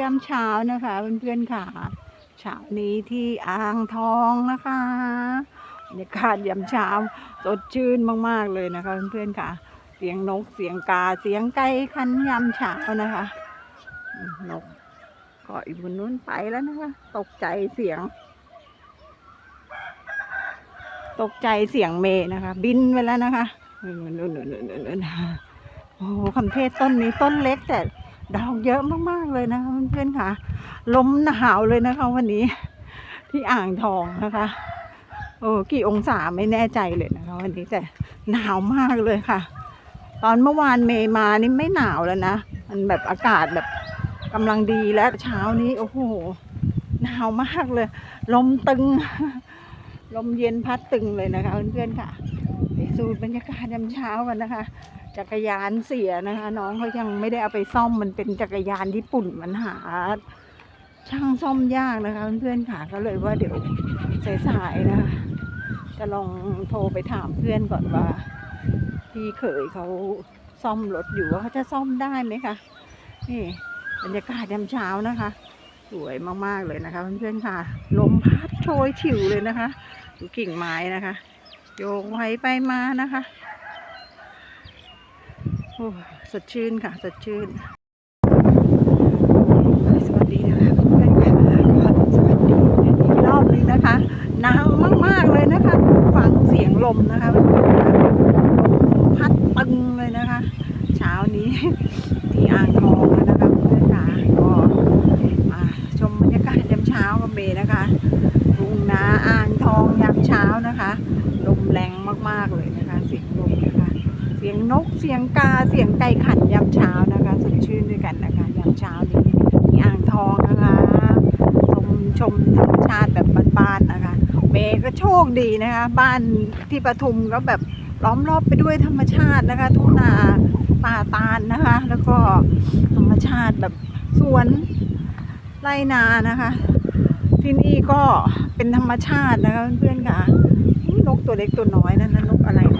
ยามเช้านะคะเพื่อนๆค่ะเช้านี้ที่อ่างทองนะคะบรรยากาศยามเช้าสดชื่นมากๆเลยนะคะเพื่อนๆค่ะ เสียงนกเสียงกาเสียงไก่คันยามเช้านะคะนกก็อีกบนนู้นไปแล้วนะคะ ตกใจเสียง ตกใจเสียงเมย์นะคะ บินไปแล้วนะคะนู่นนู่นนู่นนู่นนู่นโอ้โหคำเทศต้นนี้ต้นเล็กแต่ ดอกเยอะมากๆเลยนะคะเพื่อนๆค่ะ ลมหนาวเลยนะคะวันนี้ ที่อ่างทองนะคะโอ้กี่องศาไม่แน่ใจเลยนะคะวันนี้แต่หนาวมากเลยค่ะ ตอนเมื่อวานเมย์มานี่ไม่หนาวแล้วนะมันแบบอากาศแบบกำลังดีแล้วเช้านี้โอ้โหหนาวมากเลย ลมตึง ลมเย็นพัดตึงเลยนะคะเพื่อนๆค่ะ สูดบรรยากาศยามเช้ากันนะคะ จักรยานเสียนะคะ น้องเขายังไม่ได้เอาไปซ่อมมันเป็นจักรยานญี่ปุ่นมันหา ช่างซ่อมยากนะคะเพื่อนๆค่ะก็เลยว่าเดี๋ยวสายๆนะคะจะลองโทรไปถามเพื่อนก่อนว่าพี่เขยเขาซ่อมรถอยู่ว่าเขาจะซ่อมได้ไหมคะนี่บรรยากาศยามเช้านะคะ สวยมากๆเลยนะคะเพื่อนๆค่ะลมพัดโชยฉิวเลยนะคะดูกิ่งไม้นะคะ โยกไหวไปมานะคะโอ้สดชื่นค่ะ สดชื่นสวัสดีนะคะเพื่อนๆค่สวัสดีอีกรอบนึงนะคะหนาวมาก ๆ เลยนะคะ ฟังเสียงลมนะคะเพื่อนๆค่ะลมพัดตึงเลยนะคะ เช้านี้ ที่อ่างทองนะคะเพื่อนๆค่ะก็มาชมบรรยากาศยามเช้ากับเมย์นะคะทุ่งนาอ่างทองยามเช้านะคะ ลมแรงมากๆเลยนะคะ เสียงลมนะคะ เสียงนกเสียงกาเสียงไก่ขันยามเช้านะคะสดชื่นด้วยกันนะคะยามเช้านี้ที่อ่างทองนะคะชมชมธรรมชาติแบบบ้านๆนะคะเมย์ก็โชคดีนะคะ บ้านที่ปทุมก็แบบล้อมรอบไปด้วยธรรมชาตินะคะ ทุ่งนาป่าตาลนะคะ แล้วก็ธรรมชาติแบบสวนไรนานะคะ ที่นี่ก็เป็นธรรมชาตินะคะเพื่อนๆค่ะนกตัวเล็กตัวน้อยนั่นนะนกอะไรนะ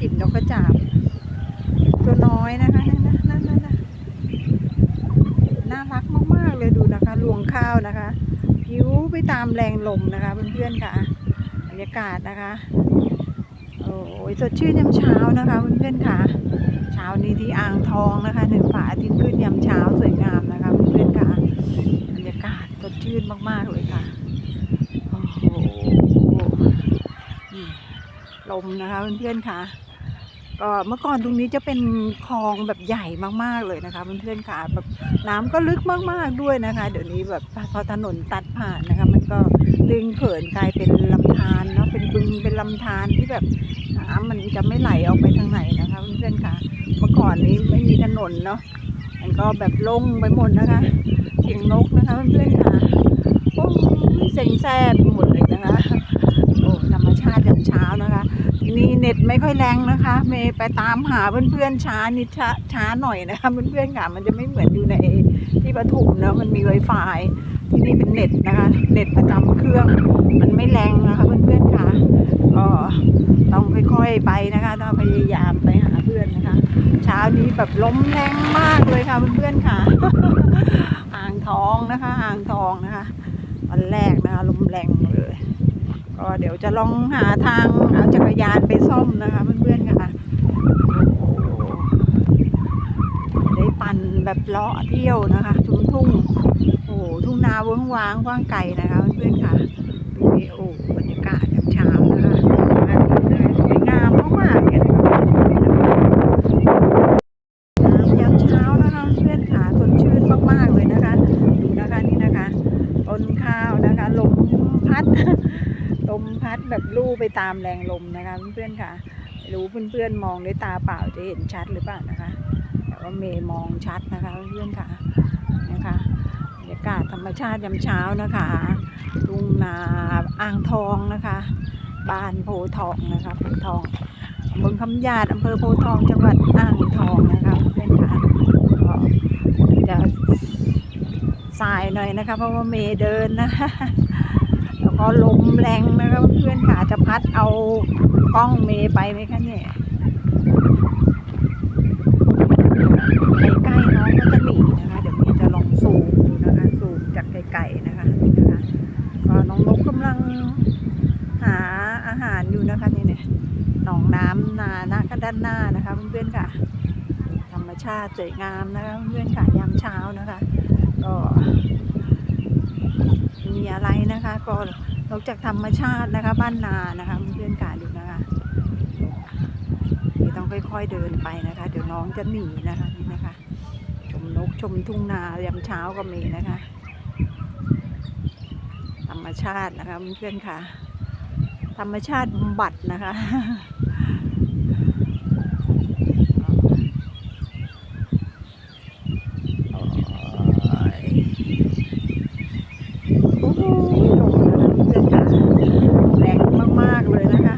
จิบนกกระจาบ ตัวน้อยนะคะนั่นนั่นนั่นน่ารักมากๆเลยดูนะคะรวงข้าวนะคะผิวไปตามแรงลมนะคะเพื่อนๆค่ะบรรยากาศนะคะโอ้ยสดชื่นยามเช้านะคะเพื่อนๆค่ะ เช้านี้ที่อ่างทองนะคะหนึ่งฝาอาทิตย์ขึ้นยามเช้าสวยงามนะคะเพื่อนๆค่ะบรรยากาศสดชื่นมากๆเลยค่ะโอ้โหนี่ ลมนะคะเพื่อนๆค่ะก็เมื่อก่อนตรงนี้จะเป็นคลองแบบใหญ่มากๆเลยนะคะเพื่อนๆค่ะแบบน้ำก็ลึกมากๆด้วยนะคะ เดี๋ยวนี้แบบพอถนนตัดผ่านนะคะ มันก็ลึงเขินกลายเป็นลำธารเนาะเป็นบึงเป็นลำธารที่แบบน้ำมันจะไม่ไหลออกไปทางไหนนะคะเพื่อนๆค่ะ เมื่อก่อนนี้ไม่มีถนนเนาะมันก็แบบล่งไปหมดนะคะเสียงนกนะคะเพื่อนๆค่ะโอ้ยเซ็งแซ่บหมดเลยนะคะโอ้ธรรมชาติยามเช้านะคะ นี้เน็ตไม่ค่อยแรงนะคะ เมย์ไปตามหาเพื่อนๆช้านิดช้าช้าหน่อยนะคะเพื่อนๆค่ะมันจะไม่เหมือนอยู่ในที่ปทุมนะมันมีไวไฟที่นี่เป็นเน็ตนะคะเน็ตประจำเครื่องมันไม่แรงนะคะเพื่อนๆค่ะก็ต้องค่อยๆไปนะคะต้องพยายามไปหาเพื่อนนะคะ เช้านี้แบบล้มแรงมากเลยค่ะเพื่อนๆค่ะอ่างทองนะคะอ่างทองนะคะวันแรกนะคะลมแรงเลย ก็เดี๋ยวจะลองหาทางเอาจักรยานไปซ่อมนะคะ เพื่อนๆค่ะได้ปั่นแบบเลาะเที่ยวนะคะ ทุ่งทุ่งๆโอ้โหทุ่งนาเวิ้งว้างกว้างไกลนะคะ เพื่อนๆค่ะดูดิโอ้บรรยากาศยามเช้านะคะอาทิตย์นะคะสวยงามมากๆเลยนะคะน้ำยามเช้านะคะเพื่อนๆค่ะสดชื่นมากๆเลยนะคะดูนะคะนี่นะคะต้นข้าวนะคะลมพัด ลมพัดแบบลู่ไป ตามแรงลมนะคะเพื่อนๆค่ะรู้เพื่อนๆมองด้วยตาเปล่าจะเห็นชัดหรือเปล่านะคะ แต่ว่าเมย์มองชัดนะคะเพื่อนๆค่ะนะคะบรรยากาศธรรมชาติยามเช้านะคะทุ่งนาอ่างทองนะคะบ้านโพทองนะคะโพทองบลคำยาดอำเภอโพทองจังหวัดอ่างทองนะคะเพื่อนค่ะก็จะสายหน่อยนะคะ เพราะว่าเมย์เดินนะคะ ก็ลมแรงนะคะเพื่อนๆค่ะจะพัดเอากล้องเมย์ไปไหมคะเนี่ยใกล้ๆน้องก็จะหนีนะคะ เดี๋ยวเมย์จะลองซูมดูนะคะซูมจากไกลๆนะคะนี่นะคะก็น้องนกกำลังหาอาหารอยู่นะคะนี่เนี่ยหนองน้ำนาหน้าก็ด้านหน้านะคะเพื่อนๆค่ะ ธรรมชาติสวยงามนะคะเพื่อนๆค่ะยามเช้านะคะ ก็มีอะไรนะคะก็ นอกจากธรรมชาตินะคะ บ้านนานะคะเพื่อนๆค่ะดูนะคะนี่ต้องค่อยๆเดินไปนะคะ เดี๋ยวน้องจะหนีนะคะนี่นะคะ ชมนกชมทุ่งนายามเช้าก็มีนะคะ ธรรมชาตินะคะเพื่อนค่ะ ธรรมชาติบัตรนะคะ โอ้โหลมนะคะเพื่อนๆค่ะแรงมาก ๆ เลยนะคะ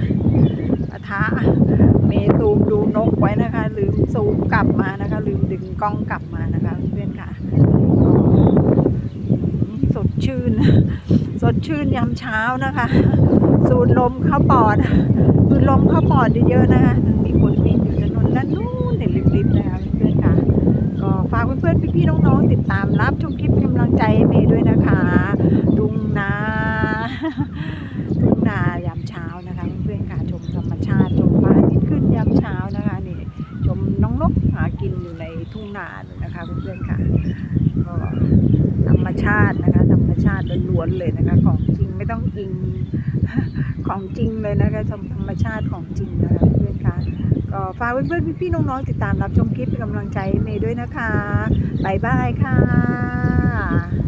อาทะูดูนกไว้นะคะ ลืมซูมกลับมานะคะ ลืมดึงกล้องกลับมานะคะเพื่อนค่ะสดชื่น สดชื่นยามเช้านะคะ สูดลมเข้าปอดสูดลมเข้าปอดเยอะๆนะคะมีคนวิ่งอยู่ถนนด้านนู้นเห็นริบๆนะคะเพื่อนค่ะก็ฝากเพื่อนๆพี่ๆน้องๆติดตามรับชมคลิปเป็นกำลังใจเมย์ด้วยนะคะทุ่งนา วนๆเลยนะคะของจริงไม่ต้องอิงของจริงเลยนะคะชมธรรมชาติของจริงนะคะเพื่อนๆค่ะก็ฝากเพื่อนๆพี่ๆน้องๆติดตามรับชมคลิปเป็นกำลังใจเมย์ด้วยนะคะบายบายค่ะ